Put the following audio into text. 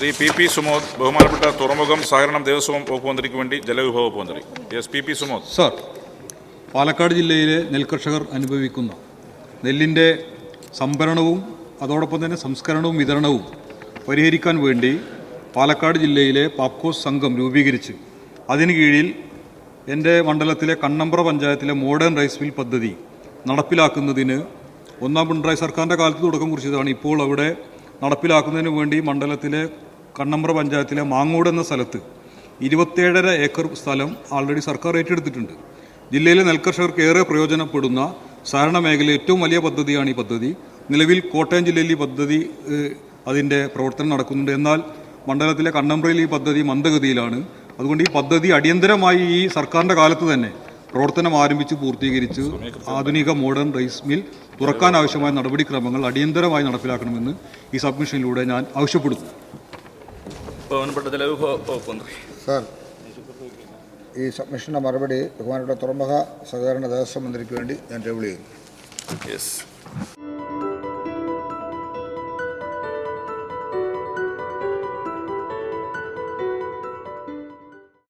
Shri P P Sumod ബഹുമാനപ്പെട്ട തുറമുഖം സഹകരണം ദേവസ്വം വകുപ്പ് മന്ത്രിക്ക് വേണ്ടി ജലവിഭവ വകുപ്പ് മന്ത്രി. S P P Sumod. Sir Palakkad ജില്ലയിലെ നെൽകർഷകർ അനുഭവിക്കുന്ന നെല്ലിന്റെ സംഭരണവും അതോടൊപ്പം തന്നെ സംസ്കരണവും വിതരണവും പരിഹരിക്കാൻ വേണ്ടി പാലക്കാട് ജില്ലയിലെ പാപ്കോസ് സംഘം രൂപീകരിച്ച് അതിന് കീഴിൽ എന്റെ മണ്ഡലത്തിലെ കണ്ണമ്പ്ര പഞ്ചായത്തിലെ മോഡേൺ റൈസ് മിൽ പദ്ധതി നടപ്പിലാക്കുന്നതിന് ഒന്നാം പിണറായി സർക്കാരിന്റെ കാലത്ത് തുടക്കം കുറിച്ചതാണ്. ഇപ്പോൾ അവിടെ നടപ്പിലാക്കുന്നതിന് വേണ്ടി മണ്ഡലത്തിലെ കണ്ണമ്പ്ര പഞ്ചായത്തിലെ മാങ്ങോട് എന്ന സ്ഥലത്ത് ഇരുപത്തേഴര ഏക്കർ സ്ഥലം ആൾറെഡി സർക്കാർ ഏറ്റെടുത്തിട്ടുണ്ട്. ജില്ലയിലെ നെൽകർഷകർക്ക് ഏറെ പ്രയോജനപ്പെടുന്ന സഹകരണ മേഖലയിലെ ഏറ്റവും വലിയ പദ്ധതിയാണ് ഈ പദ്ധതി. നിലവിൽ കോട്ടയം ജില്ലയിൽ ഈ പദ്ധതി അതിന്റെ പ്രവർത്തനം നടക്കുന്നുണ്ട്. എന്നാൽ മണ്ഡലത്തിലെ കണ്ണമ്പ്രയിൽ ഈ പദ്ധതി മന്ദഗതിയിലാണ്. അതുകൊണ്ട് ഈ പദ്ധതി അടിയന്തരമായി ഈ സർക്കാരിന്റെ കാലത്ത് തന്നെ പ്രവർത്തനം ആരംഭിച്ച് പൂർത്തീകരിച്ച് ആധുനിക മോഡേൺ റൈസ് മിൽ തുറക്കാൻ ആവശ്യമായ നടപടിക്രമങ്ങൾ അടിയന്തരമായി നടപ്പിലാക്കണമെന്ന് ഈ സബ്മിഷനിലൂടെ ഞാൻ ആവശ്യപ്പെടുന്നു. ബഹുമാനപ്പെട്ട ജലവിഭവ വകുപ്പ് മന്ത്രി. സാർ ഈ സബ്മിഷന്റെ മറുപടി ബഹുമാനപ്പെട്ട തുറമുഖ സഹകരണ ദേവസ്വം മന്ത്രിക്ക് വേണ്ടി ഞാൻ ടേബിൾ ചെയ്യുന്നു. യെസ്